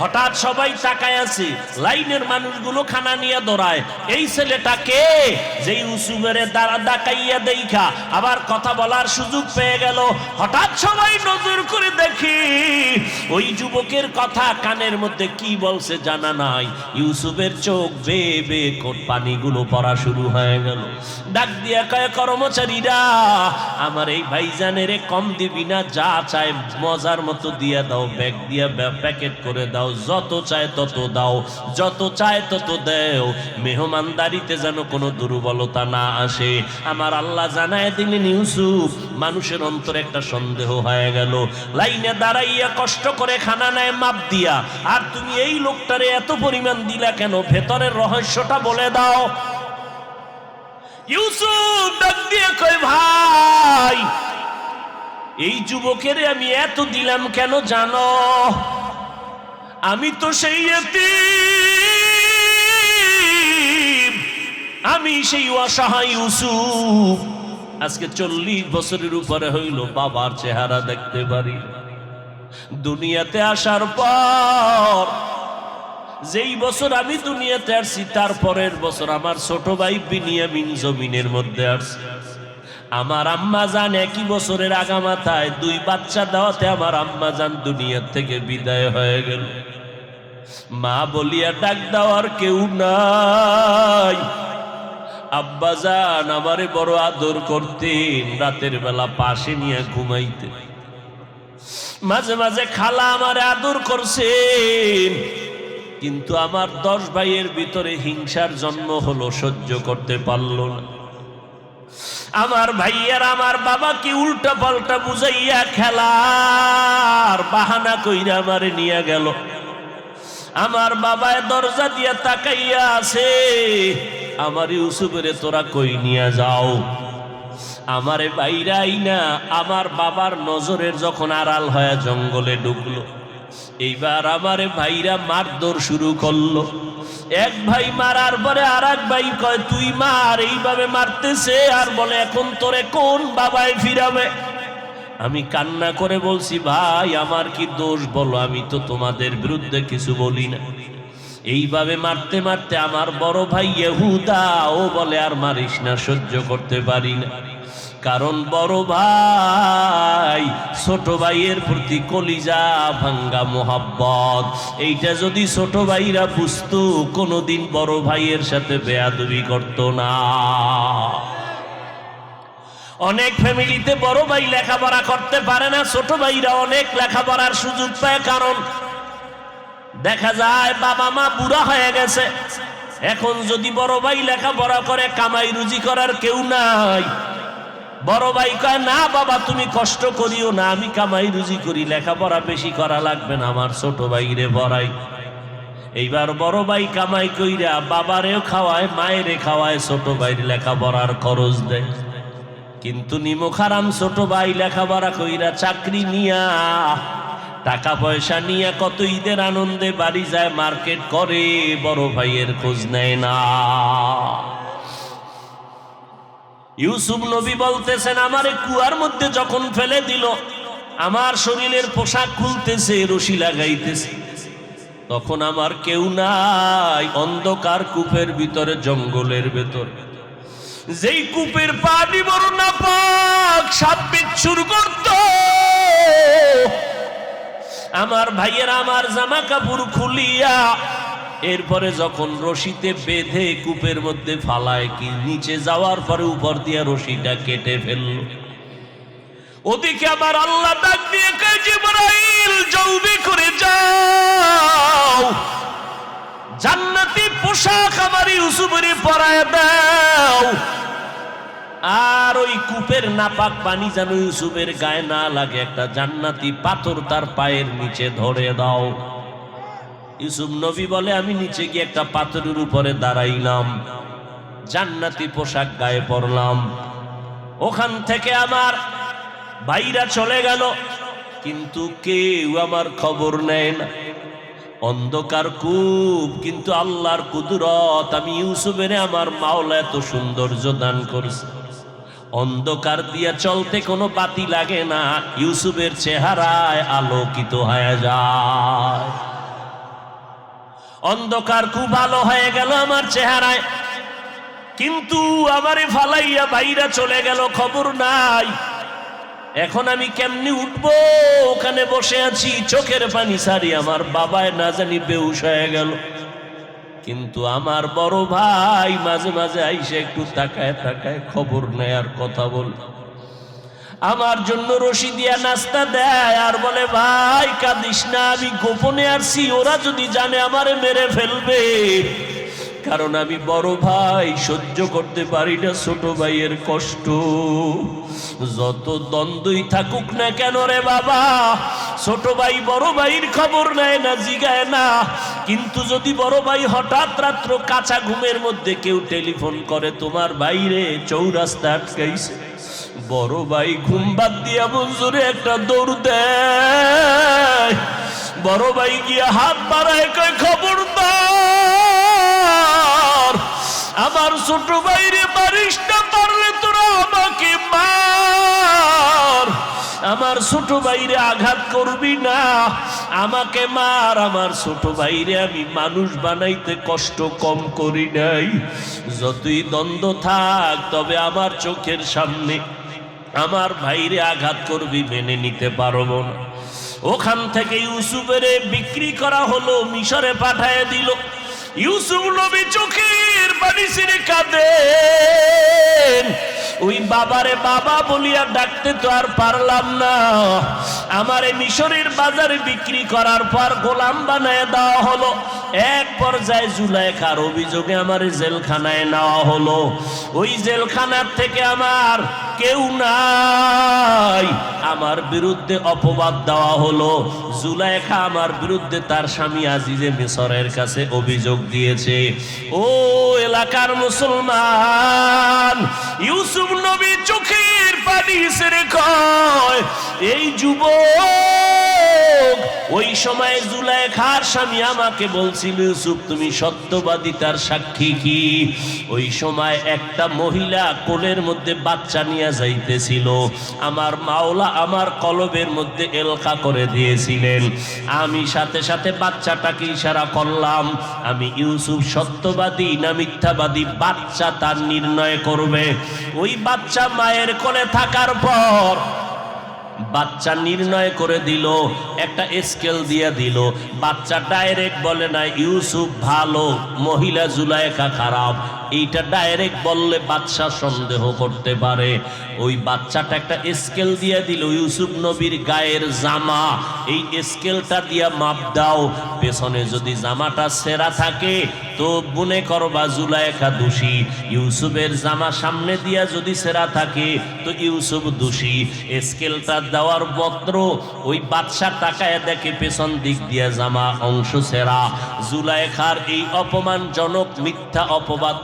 হঠাৎ সবাই তাকায় আছে। লাইনের মানুষগুলো খানা নিয়ে দৌড়ায়। এই ছেলেটাকে যে ইউসুফের দ্বারা ডাকাইয়া দেখা আবার কথা বলার সুযোগ পেয়ে গেল। হঠাৎ সবাই নজর করে দেখি, ওই যুবকের কথা কানের মধ্যে কি বলছে জানা নাই। ইউসুফের চোখ বে বে কোট পানিগুলো পড়া শুরু হয়ে গেল। ডাক দিয়া কয়, কর্মচারীরা, আমার এই ভাইজানের কম দিবি না, যা চায় মজার মতো দিয়া দাও, ব্যাগ দিয়া প্যাকেট করে দাও যত চায় তত দাও, যত চায় তত দেও। মেহমানদারিতে যেন কোনো দুর্বলতা না আসে। আমার আল্লাহ জানায় দিলেন, ইউসুফ, মানুষের অন্তরে একটা সন্দেহ হয়ে গেল। লাইনে দাঁড়াইয়া কষ্ট করে খানা নেয়, মাপ দিয়া। আর তুমি এই লোকটারে এত পরিমাণ দিলা কেন? ভেতরের রহস্যটা বলে দাও। ভাই, এই যুবকের আমি এত দিলাম কেন জানো? আমি তো সেই। আমি সেই অসহায় ইউসুফ আজকে চল্লিশ বছরের উপরে হইল বাবার চেহারা দেখতে পারি দুনিয়াতে আসার পর, যেই বছর আমি দুনিয়াতে আসছি, তার পরের বছর আমার ছোট ভাই বিনিয়ামিন জমিনের মধ্যে আসছে আমার আম্মা জান একই বছরের আগামাথায় দুই বাচ্চা দেওয়াতে আমার আম্মা জান দুনিয়ার থেকে বিদায় হয়ে গেল। মা বলিয়া ডাক দেওয়ার কেউ নাই। আব্বা জান, আমারে বড় আদর করতেন রাতের বেলা পাশে নিয়ে ঘুমাইতেন মাঝে মাঝে খালা আমারে আদর করছেন, কিন্তু আমার দশ ভাইয়ের ভিতরে হিংসার জন্ম হলো সহ্য করতে পারল না। আমার ভাইয়ার আমার বাবাকে উল্টা পাল্টা বুঝাইয়া খেলার বাহানা কইরা আমারে নিয়ে গেল। আমার বাবায় দরজা দিয়া তাকাইয়া আছে, আমার ইউসুফেরে তোরা কই নিয়ে যাও। আমারে বাইরাই না, আমার বাবার নজরের যখন আড়াল হয়ে জঙ্গলে ঢুকলো। এইবার আমারে ভাইরা মারধর শুরু করল। এক ভাই মারার পরে আর এক ভাই কয়, তুই মার, এইভাবে মারতেছে। আর বলে, এখন তোরে কোন বাবায় ফিরাবে? আমি কান্না করে বলছি, ভাই, আমার কি দোষ? বলো, আমি তো তোমাদের বিরুদ্ধে কিছু বলি না। এইভাবে মারতে মারতে আমার বড় ভাই ইহুদা, ও বলে, আর মারিস না, সহ্য করতে পারি না। কারণ বড় ভাই, ছোট ভাইয়ের প্রতি কলিজা ভাঙ্গা মোহাব্বত। এইটা যদি ছোট ভাইরা বুঝতো, কোনোদিন বড় ভাইয়ের সাথে বেয়াদবি করতো না। অনেক ফ্যামিলিতে বড় ভাই লেখাপড়া করতে পারে না, ছোট ভাইরা অনেক লেখাপড়ার সুযোগ পায়, কারণ দেখা যায় বাবা মা বুড়া হয়ে গেছে। এখন যদি বড় ভাই লেখাপড়া করে, কামাই রুজি করার কেউ নাই। বড় ভাই কয়, না বাবা, তুমি কষ্ট করিও না, আমি কামাই রুজি করি, লেখাপড়া বেশি করা লাগবে না আমার ছোট ভাইরে পড়াই। এইবার বড় ভাই কামাই কইরা বাবারেও খাওয়ায়, মায়েরে খাওয়ায়, ছোট ভাইয়ের লেখাপড়ার খরচ দেয়। কিন্তু নিমখারাম ছোট ভাই লেখাপড়া কইরা চাকরি নিয়া, টাকা পয়সা নিয়ে কত ঈদের আনন্দে বাড়ি যায়, মার্কেট করে, বড় ভাইয়ের খোঁজ নেয় না। ইউসুফ নবী বলতেছেন, আমারে কুয়ার মধ্যে যখন ফেলে দিল, আমার শরীরের পোশাক খুলতেছে, রশি লাগাইতেছে। তখন আমার কেউ নাই, অন্ধকার কূপের ভিতরে, জঙ্গলের ভেতর। যেই কূপের পানি বড় না পাক সাপ করত। আমার ভাইয়ের আমার জামা কাপড় খুলিয়া এরপরে যখন রশিতে বেঁধে কূপের মধ্যে ফালায় কি, নিচে যাওয়ার পরে উপর দিয়ে রশিটা কেটে ফেলল। ওদিকে আমার আল্লাহ ডাক দিয়ে জিবরাইল, জলদি করে যাও। জান্নাতি পোশাক আমার ইউসুফেরই পরায় দাও। আর ওই কূপের নাপাক পানি যেন ইউসুফের গায়ে না লাগে, একটা জান্নাতি পাথর তার পায়ের নিচে ধরে দাও। ইউসুফ নবী বলে, আমি নিচে গিয়ে একটা পাথরের উপরে দাঁড়াইলাম। জান্নাতি পোশাক গায়ে পরলাম। ওখান থেকে আমার ভাইরা চলে গেল। কিন্তু কেউ আমার খবর নেয় না। অন্ধকার কূপ, কিন্তু আল্লাহর কুদরত। আমি ইউসুফের আমার মাওলা এত সৌন্দর্য দান করছে। অন্ধকার দিয়া চলতে কোনো বাতি লাগে না। ইউসুফের চেহারায় আলোকিত হয়ে যায়। অন্ধকার খুব ভালো হয়ে গেল আমার চেহারায়। কিন্তু আমারে ফালাইয়া বাইরা চলে গেল, খবর নাই। এখন আমি কেমনি উঠবো? ওখানে বসে আছি, চোখের পানি সারি, আমার বাবায় না জানি বেউস হয়ে গেল। কিন্তু আমার বড় ভাই মাঝে মাঝে আইসে একটু তাকায় তাকায় খবর নেয় আর কথা বল আমার জন্য রশি দিয়া নাস্তা দেয় আর বলে, ভাই, কাঁদিস না, আমি গোপনে আসছি। ওরা যদি জানে আমারে মেরে ফেলবে। কারণ আমি বড় ভাই, সহ্য করতে পারি না ছোট ভাইয়ের কষ্ট। যত দ্বন্দ্বই থাকুক না কেন রে বাবা, ছোট ভাই বড় ভাইয়ের খবর নেয় না, জিগায় না। কিন্তু যদি বড় ভাই হঠাৎ রাত্র কাঁচা ঘুমের মধ্যে কেউ টেলিফোন করে, তোমার বাইরে চৌরাস্তা আটকাইছে। বড় ভাই, ঘুম বাদ দিয়া মঞ্জুরে একটা দৌড় দেয়। বড় ভাই গিয়া হাত বাড়ায়, কয় খবর আমার ছোট ভাইরে মারিস না, পারলে তোরা আমাকে মার। আমার ছোট ভাইরে আঘাত করবি না, আমাকে মার। আমার ছোট ভাইরে আমি মানুষ বানাইতে কষ্ট কম করি নাই। যতই দ্বন্দ্ব থাক, তবে আমার চোখের সামনে আমার ভাইরে আঘাত করবি, মেনে নিতে পারব না। ওখান থেকে ইউসুফের বিক্রি করা হলো, মিশরে পাঠায় দিল। ইউসুফ নবী চোখের বাড়ি ছিঁড়ে কাঁদেন। ওই বাবারে বাবা বলিয়া ডাকতে তো আর পারলাম না। আমারে মিশরের বাজারে বিক্রি করার পর গোলাম বানায় দেওয়া হলো। এক পর্যায়ে জুলাইখার অভিযোগে আমার জেলখানায় নেওয়া হলো। ওই জেলখানার থেকে আমার কেউ নাই। আমার বিরুদ্ধে অপবাদ দেওয়া হলো। জুলাইখা আমার বিরুদ্ধে তার স্বামী আজিজে মিশরের কাছে অভিযোগ দিয়েছে। ও এলাকার মুসলমান ইউসুফ নবী চোখের পানি সেরে কয় এই যুবক ওই সময় জুলাইখার স্বামী আমাকে বলছিল, ইউসুফ, তুমি সত্যবাদী, তার সাক্ষী কি? ওই সময় একটা মহিলা কোলের মধ্যে বাচ্চা নিয়ে যাইতেছিল। আমার মাওলা আমার কলবের মধ্যে এলকা করে দিয়েছিলেন। আমি সাথে সাথে বাচ্চাটাকে ইশারা করলাম, আমি ইউসুফ সত্যবাদী না মিথ্যাবাদী? বাচ্চা তার নির্ণয় করবে। ওই বাচ্চা মায়ের কোলে থাকার পর বাচ্চা নির্ণয় করে দিল, একটা স্কেল দিয়ে দিল। বাচ্চা ডাইরেক্ট বলে না, ইউসুফ ভালো, মহিলা জুলাইকা খারাপ। এইটা ডাইরেক্ট বললে বাচ্চা সন্দেহ করতে পারে। ওই বাচ্চাটা একটা স্কেল দিয়ে দিল, ইউসুফ নবীর গায়ের জামা। এই স্কেলটা দিয়া মাপ দাও। পেছনে যদি জামাটা সেরা থাকে, তো মনে করবা জুলাইকা দোষী। ইউসুফের জামা সামনে দিয়া যদি সেরা থাকে, তো ইউসুফ দোষী। স্কেলটা দেওয়ার পত্র ওই বাদশার টাকায় দেখে পেছন দিক দিয়া জামা অংশ সেরা। জুলাইখার এই অপমানজনক মিথ্যা অপবাদ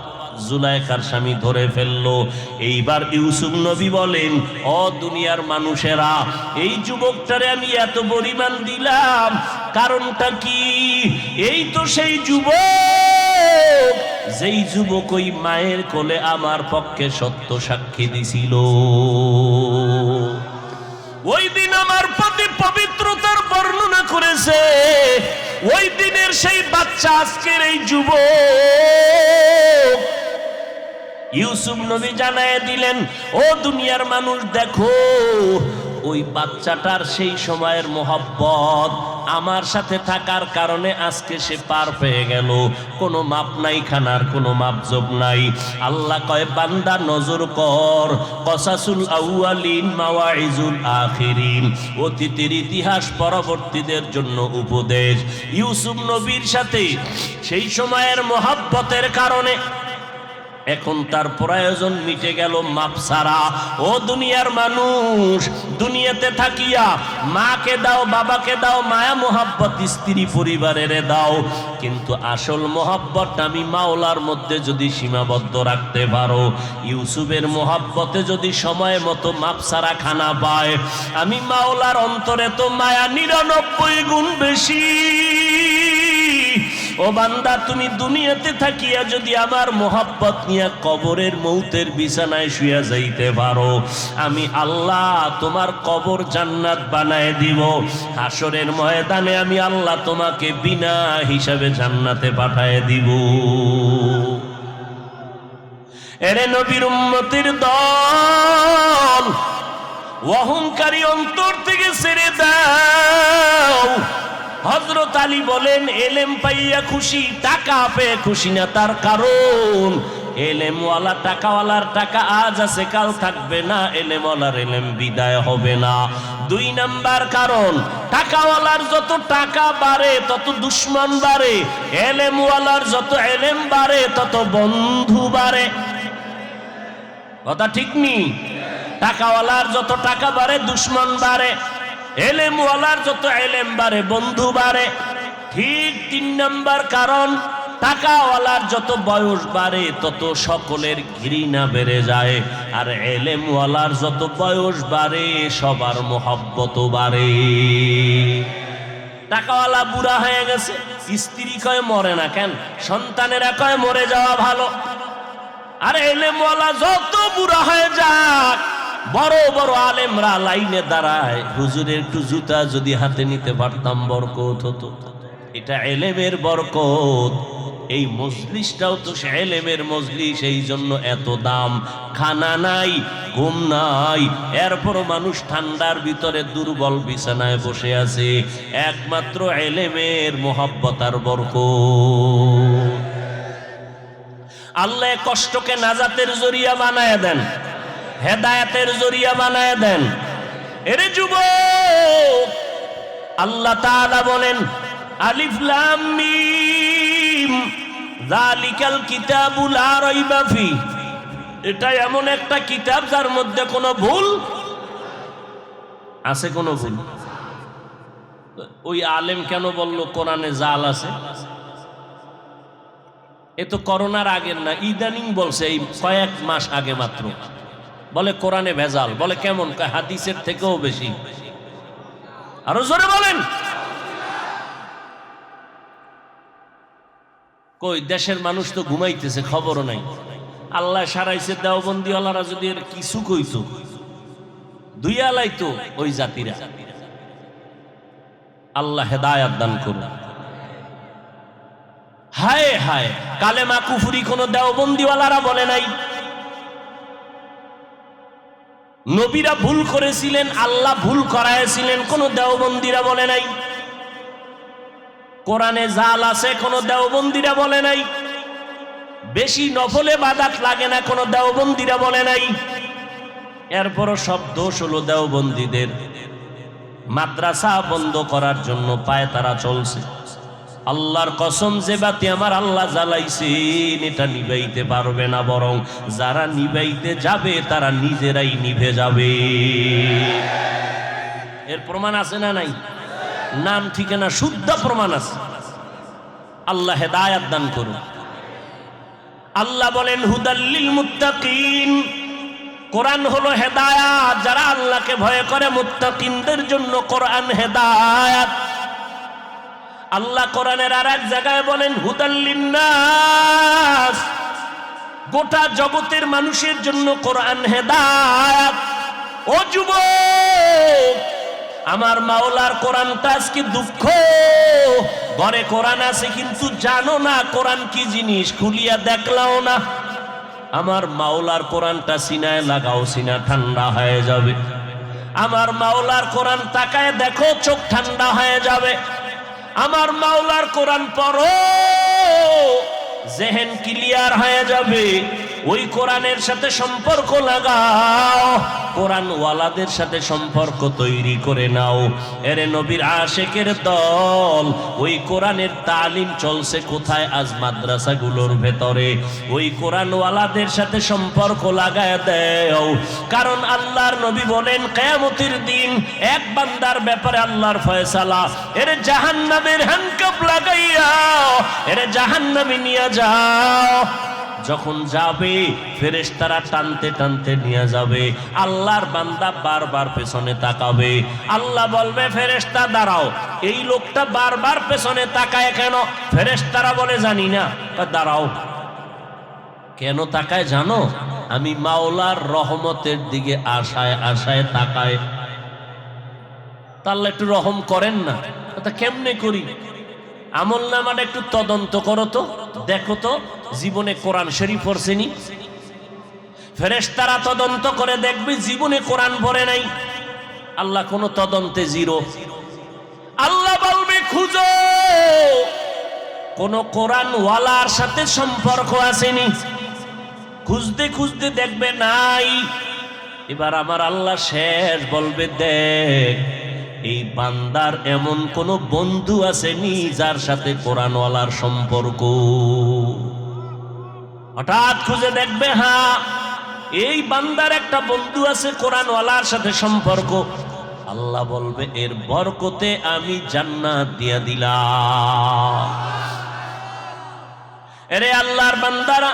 জুলাইখার স্বামী ধরে ফেলল। এইবার ইউসুফ নবী বলেন, অ দুনিয়ার মানুষেরা, এই যুবকটারে আমি এত পরিমাণ দিলাম, কারণটা কি? এই তো সেই যুবক, যেই যুবক ওই মায়ের কোলে আমার পক্ষে সত্য সাক্ষী দিছিল। সেই আজকের এই যুব ইউসুফ নবী জানায় দিলেন, ও দুনিয়ার মানুষ, দেখো, ওই বাচ্চাটার সেই সময়ের মোহব্বত আমার সাথে থাকার কারণে আজকে সে পার পেয়ে গেল। কোনো মাপ নাই খানার, কোনো মাপজব নাই। আল্লাহ কয়, বান্দা, নজর কর। কসাসুল আউয়ালিন মাওয়াইজুল আখিরিন। অতীতের ইতিহাস পরবর্তীদের জন্য উপদেশ। ইউসুফ নবীর সাথে সেই সময়ের মোহাব্বতের কারণে এখন তার প্রয়োজন মিটে গেল মাপ ছাড়া। ও দুনিয়ার মানুষ, দুনিয়াতে থাকিয়া মাকে দাও, বাবাকে দাও, মায়া, মোহাব্বত, স্ত্রী পরিবারের দাও। কিন্তু আসল মোহাব্বত আমি মাওলার মধ্যে যদি সীমাবদ্ধ রাখতে পারো, ইউসুফের মোহাব্বতে যদি সময় মতো মাপ ছাড়া খানা পায়, আমি মাওলার অন্তরে তো মায়া নিরানব্বই গুণ বেশি। ও বান্দা, তুমি দুনিয়াতে থাকিয়া যদি আমার মোহাব্বত নিয়ে কবরের মৌতের বিছানায় শুয়া যাইতে পারো, আমি আল্লাহ তোমার কবর জান্নাত বানায় দিব। হাসরের ময়দানে আমি আল্লাহ তোমাকে বিনা হিসাবে জান্নাতে পাঠায় দিব। এরে নবীর উম্মতির দল, অহংকারী অন্তর থেকে ছেড়ে দাও। হজরত আলী বলেন, এলেম পাইয়া খুশি, টাকা পেয়ে খুশি না তার কারণ। এলেমওয়ালা টাকাওয়ালার টাকা আজ আছে, কাল থাকবে না। এলেমওয়ালার এলেম বিদায় হবে না। দুই নাম্বার কারণ, টাকাওয়ালার যত টাকা বাড়ে, তত দুশ্মন বাড়ে। এলেমওয়ালার যত এলেম বাড়ে, তত বন্ধু বাড়ে। কথা ঠিক নি? টাকাওয়ালার যত টাকা বাড়ে, দুশ্মন বাড়ে। এলেমওয়ালার যত এলেম বাড়ে, বন্ধু বাড়ে, ঠিক তিন নম্বর কারণ, টাকাওয়ালার যত বয়স বাড়ে, তত সকলের ঘৃণা বেড়ে যায়। আর এলেমওয়ালার যত বয়স বাড়ে, সবার মোহাব্বত বাড়ে। টাকাওয়ালা বুড়া হয়ে গেছে, স্ত্রী কয় মরে না কেন? সন্তানেরা কয় মরে যাওয়া ভালো। আরে এলেমওয়ালা যত বুড়া হয়ে যাক বড় বড় আলেমরা লাইনে দাঁড়ায়। হুজুরের একটু জুতা যদি হাতে নিতে পারতাম বরকত হতো। এটা এলেমের বরকত। এই মজলিসটাও তো এলেমের মজলিস, এই জন্য এত দাম। খানা নাই, ঘুম নাই। এরপরও মানুষ ঠান্ডার ভিতরে দুর্বল বিছানায় বসে আছে। একমাত্র এলেমের মোহাব্বতার বরক আল্লাহ কষ্টকে নাজাতের জরিয়া বানায় দেন। হেদায়াতের জরিয়া বানায় দেন। এরে যুব আল্লাহ তাআলা বলেন, আলিফ লাম মিম, যালিকাল কিতাবু লা রাইবা এটা এমন একটা কিতাব যার মধ্যে কোনো ভুল আছে, কোনো ভুল? ওই আলেম কেন বলল, কোরআনে জাল আছে? এ তো করোনার আগের না, ইদানিং বলছে, এই কয়েক মাস আগে মাত্র। বলে কোরআনে ভেজাল, বলে কেমন? হাদিসের থেকেও বেশি। আরও জোরে বলেন। কই, দেশের মানুষ তো ঘুমাইতেছে, খবরও নাই। আল্লাহ সারাইছে দেওবন্দিওয়ালারা যদি এর কিছু কইতো, দুই আলাই তো ওই জাতিরা। আল্লাহ হেদায়াত দান করুন। হায় হায়, কালেমা কুফুরি কোন দেওবন্দিওয়ালারা বলে নাই। নবীরা ভুল করেছিলেন, আল্লাহ ভুল করাইছিলেন কোন দেওবন্দিরা বলে নাই। কোরআনে জাল আছে, কোন দেওবন্দিরা বলে নাই। বেশি নফলে বাদাত লাগে না, কোন দেওবন্দিরা বলে নাই। এরপরও সব দোষ হলো দেওবন্দীদের। মাদ্রাসা বন্ধ করার জন্য পায় তারা চলছে। আল্লাহর কসম যে বাতি আমার আল্লাহ জ্বালাইছেন, এটা নিবাইতে পারবে না বরং যারা নিবাইতে যাবে, তারা নিজেরাই নিভে যাবে। এর প্রমাণ আছে না নাই? নাম, ঠিকানা, শুদ্ধ প্রমাণ আছে। আল্লাহ হেদায়াত দান করুন। আল্লাহ বলেন হুদাল্লিল মুত্তাকিন। কোরআন হলো হেদায়াত। যারা আল্লাহকে ভয় করে, মুত্তাকিনদের জন্য কোরআন হেদায়াত। আল্লাহ কোরআনের আর এক জায়গায় বলেন, হুদাল্লিন্নাস। গোটা জগতের মানুষের জন্য কোরআন হেদায়াত। ও যুবক, আমার মাওলার কোরআনটা আজকে দুঃখ। ঘরে কোরআন আছে, কিন্তু জানো না কোরআন কি জিনিস? খুলিয়া দেখলাও না। আমার মাওলার কোরআনটা সিনায় লাগাও, সিনা ঠান্ডা হয়ে যাবে। আমার মাওলার কোরআন তাকায় দেখো, চোখ ঠান্ডা হয়ে যাবে। আমার মাওলার কোরআন পড়ো। জেহেন ক্লিয়ার হয়ে যাবে। ওই কোরআনের সাথে সম্পর্ক লাগাও। কোরআন ওয়ালাদের সাথে সম্পর্ক তৈরি করে নাও। এরে নবীর আশেকের দল, ওই কোরআনের তালিম চলছে কোথায়? আজ মাদ্রাসাগুলোর ভেতরে। ওই কোরআন ওয়ালাদের সাথে সম্পর্ক লাগায় দেও। কারণ আল্লাহর নবী বলেন, কেয়ামতের দিন এক বান্দার ব্যাপারে আল্লাহর ফয়সালা। এর জাহান্নামের হ্যান্ডকাপ লাগাইয়া, এর জাহান্নামে নিয়ে যাও। যখন যাবে, ফেরেশতারা টানতে টানতে নিয়ে যাবে। আল্লাহর বান্দা বারবার পেছনে তাকাবে। আল্লাহ বলবে, ফেরেশতা, দাঁড়াও। এই লোকটা বারবার পেছনে তাকায় কেন? ফেরেশতারা বলে, জানি না। দাঁড়াও। কেন তাকায় জানো? আমি মাওলার রহমতের দিকে আশায় আশায় তাকায়। তাহলে একটু রহম করেন না। তা কেমনে করি? আমল নামাটা একটু তদন্ত করো তো। দেখো তো জীবনে কোরআন শরীফ পড়ছেনি? ফেরেশতারা তদন্ত করে দেখবে জীবনে কোরআন পড়ে নাই। আল্লাহ কোন তদন্তে জিরো। আল্লাহ বলবে, খুঁজো। কোন কোরআন ওয়ালার সাথে সম্পর্ক আসেনি। খুঁজতে খুঁজতে দেখবে নাই। এবার আমার আল্লাহ শেষ বলবে, দেখ, এই বান্দার এমন কোন বন্ধু আসেনি যার সাথে কোরআনওয়ালার সম্পর্ক। হঠাৎ খুঁজে দেখবে হ্যাঁ এই বান্দার একটা বন্ধু আছে কোরআনওয়ালার সাথে সম্পর্ক। আল্লাহ বলবে, এর বরকতে আমি জান্নাত দিয়া দিলাম। এরে আল্লাহর বান্দারা,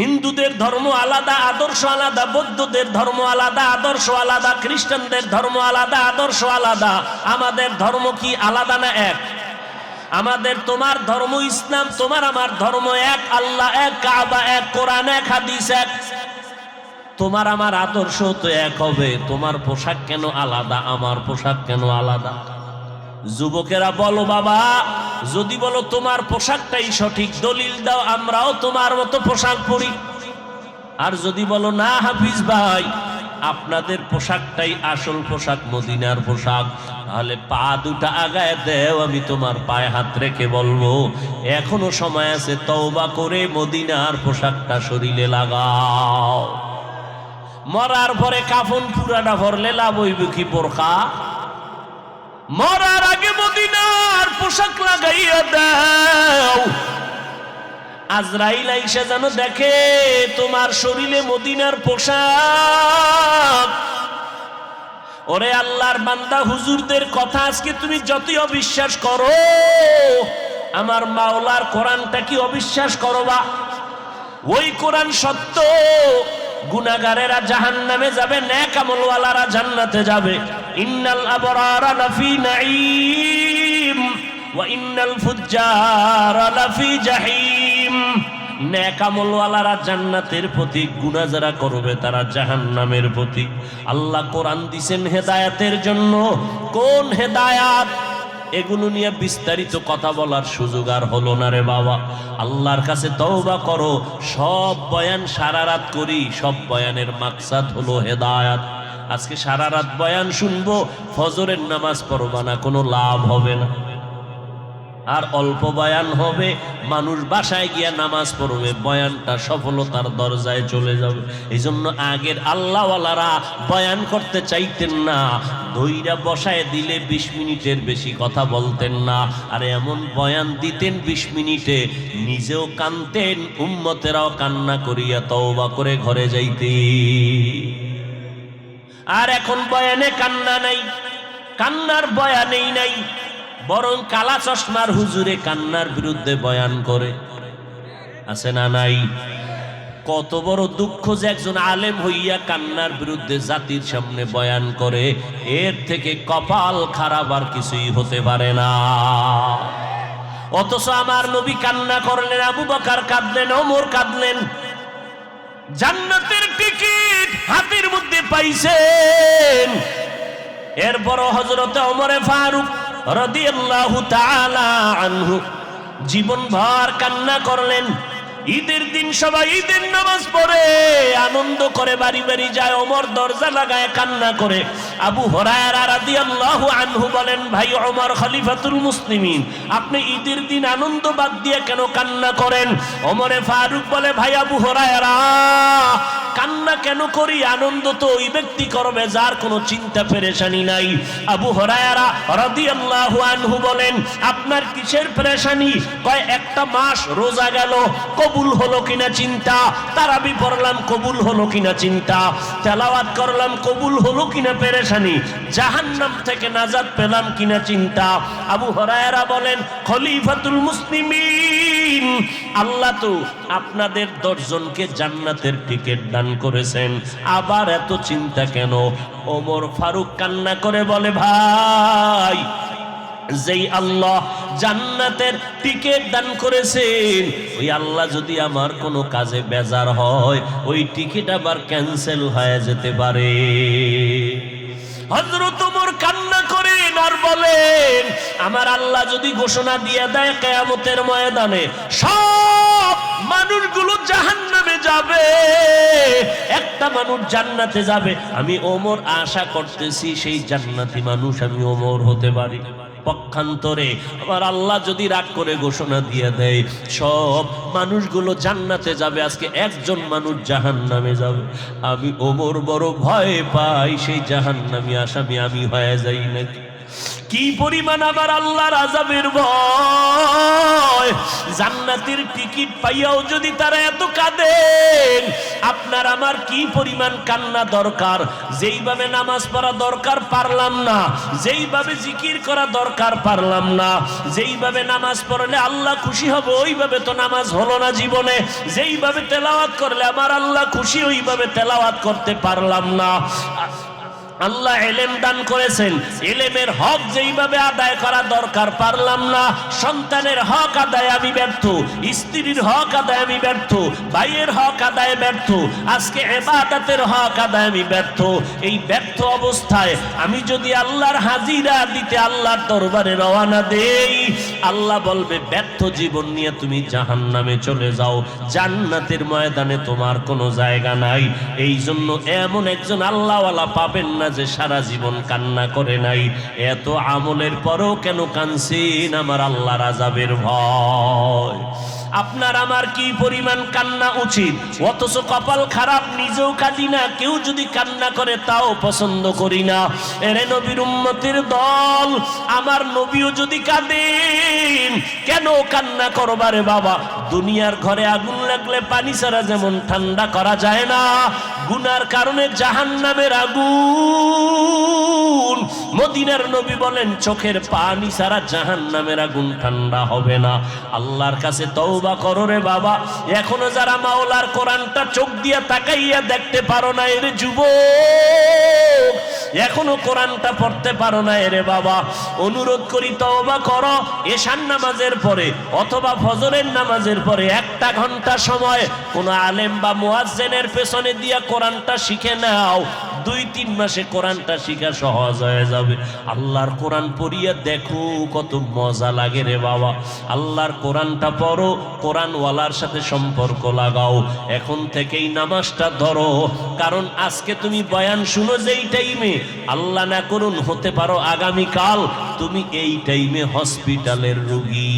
হিন্দুদের ধর্ম আলাদা, আদর্শ আলাদা, বৌদ্ধদের ধর্ম আলাদা, আদর্শ আলাদা, খ্রিস্টানদের ধর্ম আলাদা, আদর্শ আলাদা। আমাদের ধর্ম কি আলাদা না এক? আমাদের তোমার ধর্ম ইসলাম, তোমার আমার ধর্ম এক, আল্লাহ এক, কাবা এক, কোরআন এক, হাদিস এক। তোমার আমার আদর্শ তো এক হবে, তোমার পোশাক কেন আলাদা, আমার পোশাক কেন আলাদা? যুবকেরা বলো, বাবা, যদি বলো তোমার পোশাকটাই সঠিক, দলিল দাও, আমরাও তোমার মতো পোশাক পরি। আর যদি বলো, না হাফিজ ভাই আপনাদের পোশাকটাই আসল পোশাক, মদিনার পোশাক। তাহলে পা দুটা আগায় দেও, আমি তোমার পায়ে হাত রেখে বলব, এখনও সময় আছে, তওবা করে মদিনার পোশাকটা শরীরে লাগাও। মরার পরে কাফন পুরাটা ভরলে লাভ হইবে কি বোরখা? মরার আগে মদিনার পোশাক লাগাইয়া দাও। আজরাইল আইসা যেন দেখে, তোমার শরীরে মদিনার পোশাক। ওরে আল্লাহর বান্দা, হুজুরদের কথা আজকে তুমি যতই অবিশ্বাস করো, আমার মাওলার কোরআনটা কি অবিশ্বাস করো বা? ওই কোরআন সত্য গুনাগারেরা জাহান নামে যাবে ন্যাক আমলওয়ালারা জান্নাতে যাবে। ইন্নাল আবরারা লাফি নাঈম, ওয়া ইন্নাল ফুজ্জারা লাফি জাহিম। ন্যাক আমলওয়ালারা জান্নাতের প্রতীক গুনাহ যারা করবে, তারা জাহান্নামের প্রতীক আল্লাহ কোরআন দিছেন হেদায়াতের জন্য। কোন হেদায়াত? এগুলো নিয়ে বিস্তারিত কথা বলার সুযোগ আর হলো না রে বাবা। আল্লাহর কাছে তওবা করো, সব বয়ান সারা রাত করি, সব বয়ানের মাকসাদ হলো হেদায়াত। আজকে সারা রাত বয়ান শুনব, ফজরের নামাজ পড়বা না, কোনো লাভ হবে না। আর অল্প বয়ান হবে, মানুষ বাসায় গিয়া নামাজ পড়বে, বয়ানটা সফলতার দরজায় চলে যাবে। এই জন্য আগের আল্লাহওয়ালারা বয়ান করতে চাইতেন না দইরা বসায় দিলে বিশ মিনিটের বেশি কথা বলতেন না, আর এমন বয়ান দিতেন বিশ মিনিটে, নিজেও কানতেন, উম্মতেরাও কান্না করিয়া তওবা করে ঘরে যাইতে আর এখন বয়ানে কান্না নাই, কান্নার বয়ানেই নাই। বরং কালা চশমার হুজুরে কান্নার বিরুদ্ধে বয়ান করে। আছে না নাই? কত বড় দুঃখ যে একজন আলেম হইয়া কান্নার বিরুদ্ধে জাতির সামনে বয়ান করে, এর থেকে কপাল খারাপ আর কিছুই হতে পারে না। অথচ আমার নবী কান্না করলেন, আবু বকার কাঁদলেন, ওমর কাঁদলেন। জান্নাতের টিকিট হাতের মধ্যে পাইছেন। এরপর হজরত ওমরে ফারুক আনহু। জীবন ভর কান্না করলেন। ঈদের দিন সবাই ঈদের নামাজ পড়ে, আনন্দ করে বাড়ি বাড়ি যায়, ওমর দরজা লাগায় কান্না করে। আবু হরায়রা রাদিয়াল্লাহু আনহু বলেন, ভাই ওমর খলিফাতুল মুসলিমিন, আপনি ঈদের দিন আনন্দ বাদ দিয়ে কেন কান্না করেন? ওমরে ফারুক বলে, ভাই আবু হরায়রা কান্না কেন করি? আনন্দ তো ওই ব্যক্তি করবে, যার কোনো চিন্তা পেরেশানি নাই। আবু হরায়রা রাদিয়াল্লাহু আনহু বলেন, আপনার কিসের পেরেশানি? কয়, একটা মাস রোজা গেল, কবুল হলো কিনা চিন্তা? তারাবি পড়লাম, কবুল হলো কিনা চিন্তা? তেলাওয়াত করলাম, কবুল হলো কিনা পেরেশানি? জাহান্নাম থেকে নাজাত পেলাম কিনা চিন্তা? আবু হরায়ারা বলেন, খলিফাতুল মুসলিমিন, আল্লাহ তো আপনাদের দশজনকে জান্নাতের টিকিট দান করেছেন। আবার এত চিন্তা কেন? ওমর ফারুক কান্না করে বলে, ভাই, যেই আল্লাহ জান্নাতের টিকিট দান করেছেন, ওই আল্লাহ যদি আমার কোনো কাজে বেজার হয়, ওই টিকিট আবার ক্যান্সেল হয়ে যেতে পারে। হজরত কান্না করেন আর বলেন, আমার আল্লাহ যদি ঘোষণা দিয়ে দেয়, কেয়ামতের ময়দানে সব মানুষগুলো জাহান্নামে যাবে। একটা মানুষ জান্নাতে যাবে। আমি ওমর আশা করতেছি সেই জান্নাতি মানুষ আমি ওমর হতে পারি। পক্ষান্তরে আমার আল্লাহ যদি রাগ করে ঘোষণা দিয়ে দেয়, সব মানুষগুলো জান্নাতে যাবে। আজকে একজন মানুষ জাহান্নামে যাবে। আমি ওমর বড় ভয় পাই, সেই জাহান্নামী আসামি আমি হয়ে যাই নাকি? কি পরিমাণ আবার আল্লাহর আজাবের ভয়? জান্নাতের টিকিট পাইয়াও যদি তারা এত কাঁদেন আপনার আমার কি পরিমাণ কান্না দরকার? যেইভাবে নামাজ পড়া দরকার পারলাম না, যেইভাবে জিকির করা দরকার পারলাম না, যেইভাবে নামাজ পড়লে আল্লাহ খুশি হবে, ওইভাবে তো নামাজ হলো না জীবনে। যেইভাবে তেলাওয়াত করলে আমার আল্লাহ খুশি, ওইভাবে তেলাওয়াত করতে পারলাম না। আল্লাহ এলেম দান করেছেন। এলেমের হক যেইভাবে আদায় করা দরকার, পারলাম না। সন্তানের হক আদায় আমি ব্যর্থ। স্ত্রীর হক আদায় আমি ব্যর্থ। ভাইয়ের হক আদায় ব্যর্থ। আজকে এবাদাতের হক আদায় আমি ব্যর্থ। এই ব্যর্থ অবস্থায় আমি যদি আল্লাহর হাজিরা দিতে আল্লাহর দরবারে রওয়ানা দেই, আল্লাহ বলবে, ব্যর্থ জীবন নিয়ে তুমি জাহান নামে চলে যাও। জান্নাতের ময়দানে তোমার কোনো জায়গা নাই। এই জন্য এমন একজন আল্লাহওয়ালা পাবেন না যে সারা জীবন কান্না করে নাই, এত আমলের পরও কেন কানছেন আমার আল্লাহ রাজাবের ভয়? আপনার আমার কি পরিমাণ কান্না উচিত? অথচ কপাল খারাপ, নিজেও কাঁদি না, কেউ যদি কান্না করে তাও পছন্দ করি না। এরে নবীর উম্মতের দল, আমার নবীও যদি কাঁদেন, কেন কান্না করবারে বাবা? দুনিয়ার ঘরে আগুন লাগলে পানি ছাড়া যেমন ঠান্ডা করা যায় না, গুনার কারণে জাহান নামের আগুন। মদিনার নবী বলেন, চোখের পানি ছাড়া জাহান নামের আগুন ঠান্ডা হবে না। আল্লাহর কাছে তওবা করো রে বাবা। এখনও যারা মাওলার কোরআনটা চোখ দিয়া তাকাইয়া দেখতে পারো না এর যুবক। এখনও কোরআনটা পড়তে পারো না এরে বাবা। অনুরোধ করি তওবা করো এশান নামাজের পরে অথবা ফজরের নামাজের পরে একটা ঘণ্টা সময় কোন আলেম বা মুয়াজ্জেনের পেছনে দিয়া কোরআনটা শিখে নাও। দুই, তিন মাসে কোরআনটা শিখা সহজ হয়ে যাবে। আল্লাহর কোরআন পড়িয়া দেখো, কত মজা লাগে রে বাবা। আল্লাহর কোরআনটা পড়ো, কোরআনওয়ালার সাথে সম্পর্ক লাগাও। এখন থেকেই নামাজটা ধরো। কারণ আজকে তুমি বয়ান শুনো যেই টাইমে আল্লাহ না করুন হতে পারো আগামীকাল, তুমি এই টাইমে হসপিটালের রুগী।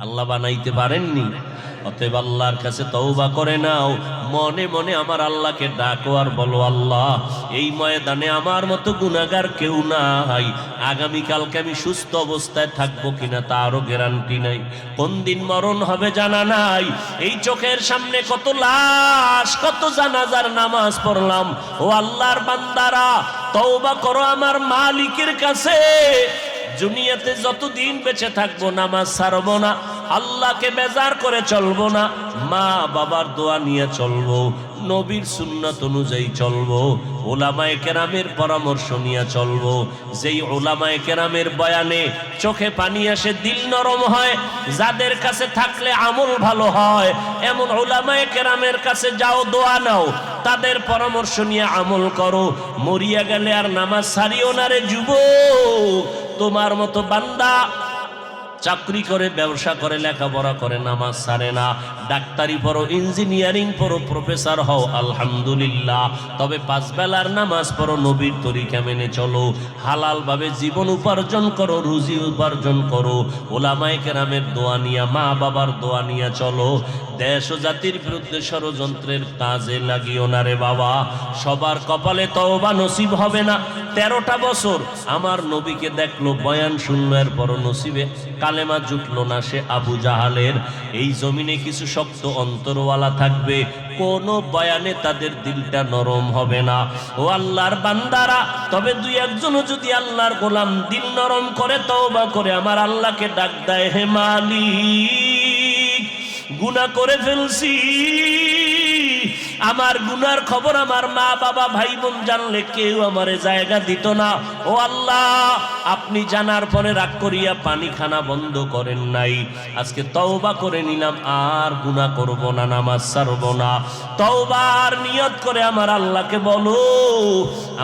আল্লাহ বানাইতে পারেননি? অতএব আল্লাহর কাছে তওবা করে নাও। মনে মনে আমার আল্লাহকে ডাকো আর বলো, আল্লাহ, এই ময়দানে আমার মতো গুনাহগার কেউ নাই। আগামীকালকে আমি সুস্থ অবস্থায় থাকব কিনা তারও গ্যারান্টি নাই। কোন দিন মরণ হবে জানা নাই। এই চোখের সামনে কত লাশ, কত জানাজার নামাজ পড়লাম। ও আল্লাহর বান্দারা, তওবা করো আমার মালিকের কাছে। দুনিয়াতে যতদিন বেঁচে থাকব নামাজ ছাড়বো না। আল্লাহকে বেজার করে চলবো না। মা বাবার দোয়া নিয়ে চলবো, নবীর সুন্নাত অনুযায়ী চলবো, ওলামায়ে কেরামের পরামর্শ নিয়ে চলবো। যেই ওলামায় কেরামের বয়ানে চোখে পানি আসে, দিল নরম হয়, যাদের কাছে থাকলে আমল ভালো হয়, এমন ওলামায়ে কেরামের কাছে যাও, দোয়া নাও, তাদের পরামর্শ নিয়ে আমল করো। মরিয়া গেলে আর নামাজ সারিও না রে যুব তোমার মতো বান্দা চাকরি করে, ব্যবসা করে, লেখাপড়া করে, নামাজ সারে না। ডাক্তারি পড়ো, ইঞ্জিনিয়ারিং পড়ো, প্রফেসর হও, আলহামদুলিল্লাহ। তবে পাঁচ বেলার নামাজ পড়ো, নবীর তরিকা মেনে চলো। হালালভাবে জীবন উপার্জন করো, রুজি উপার্জন করো। ওলামায়ে কেরামের দোয়া নিয়া, মা বাবার দোয়া নিয়া চলো। দেশ ও জাতির বিরুদ্ধে ষড়যন্ত্রের কাজে লাগিও না রে বাবা। সবার কপালে তওবা নসিব হবে না। তেরোটা বছর আমার নবীকে দেখল বয়ান শূন্যের পর নসিবে কালেমা জুটলো না সে আবু জাহালের। এই জমিনে কিছু শক্ত অন্তরওয়ালা থাকবে, কোনো বয়ানে তাদের দিলটা নরম হবে না। ও আল্লাহর বান্দারা, তবে দুই একজনও যদি আল্লাহর গোলাম দিল নরম করে, তওবা করে, আমার আল্লাহকে ডাক দেয়, হে মালিক, গুনাহ করে ফেলছি। আমার গুনার খবর আমার মা, বাবা, ভাই, বোন জানলে কেউ আমারে জায়গা দিত না। ও আল্লাহ, আপনি জানার পরে রাগ করিয়া পানি খানা বন্ধ করেন নাই। আজকে তওবা করে নিলাম, আর গুনাহ করব না, নামাজ ছাড়ব না। তওবার নিয়ত করে আমার আল্লাহকে বলো,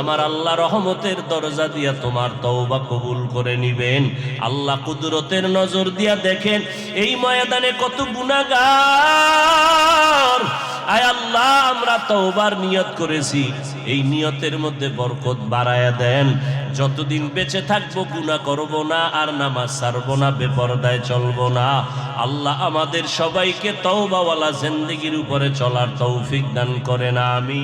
আমার আল্লাহ রহমতের দরজা দিয়া তোমার তওবা কবুল করে নিবেন। আল্লাহ কুদরতের নজর দিয়া দেখেন, এই ময়দানে কত গুনাহগার। আয় আল্লাহ, আমরা তওবার নিয়ত করেছি। এই নিয়তের মধ্যে বরকত বাড়ায়া দেন। যতদিন বেঁচে থাকব গুণা করব না, আর নামাজ ছাড়বো না, বেপরদায় চলবো না। আল্লাহ আমাদের সবাইকে তওবাওয়ালা জিন্দেগির উপরে চলার তৌফিক দান করে না আমি